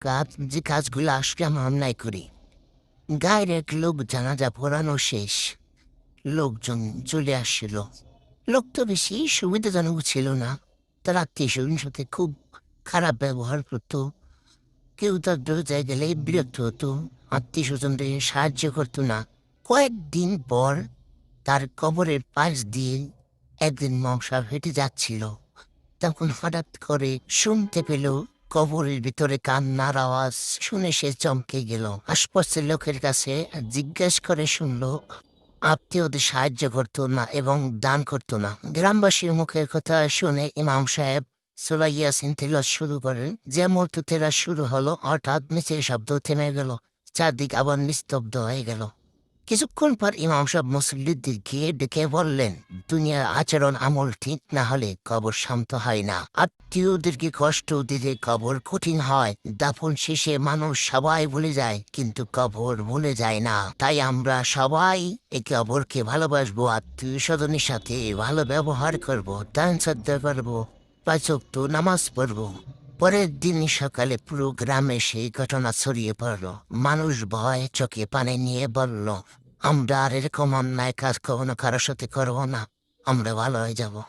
কাজ, যে কাজগুলো আজকে আমরা অন্যায় করি। গায়ের এক লোক জানাজা পড়ানো শেষ। লোকজন চলে আসছিল। লোক তো বেশি সুবিধাজনক ছিল না। তার আত্মীয় স্বজন সাথে খুব খারাপ ব্যবহার করতো। কেউ তার দরজায় গেলে বিরক্ত হতো। আত্মীয় স্বজনদের সাহায্য করতো না। কয়েকদিন পর তার কবরের পাশ দিয়ে একদিন মশা হেঁটে যাচ্ছিল। তখন হঠাৎ করে শুনতে পেল কবরের ভিতরে কান্নার আওয়াজ শুনে সে চমকে গেল। আশপাশের লোকের কাছে জিজ্ঞেস করে শুনলো আত্মীয়দের সাহায্য করতো না এবং দান করতো না? গ্রামবাসীর মুখের কথা শুনে ইমাম সাহেব সোলাইয়া সিনতেলাস শুরু করেন। যে মুহূর্তে তেরা শুরু হলো, হঠাৎ নিচের শব্দ থেমে গেল। চারদিক আবার নিস্তব্ধ হয়ে গেল। কিছুক্ষণ পর ইমাম সাহেব মুসল্লিদের গিয়ে ডেকে বললেন দুনিয়ার আচরণ আমল ঠিক না হলে কবর শান্ত হয় না। আত্মীয়দেরকে কষ্ট দিলে কবর কঠিন হয়। দাফন শেষে মানুষ সবাই ভুলে যায়, কিন্তু কবর ভুলে যায় না। তাই আমরা সবাই এই কবরকে ভালোবাসবো আত্মীয় স্বজনের সাথে ভালো ব্যবহার করব, দান শ্রদ্ধা করব পাঁচক্ত নামাজ পড়ব। পরের দিন সকালে পুরো গ্রামে সেই ঘটনা ছড়িয়ে পড়ল। মানুষ ভয় চোখে পানি নিয়ে বলল আমরা আর এরকম অন্যায় কাজ কখনো কারোর সাথে করব না। আমরা ভালো হয়ে যাব।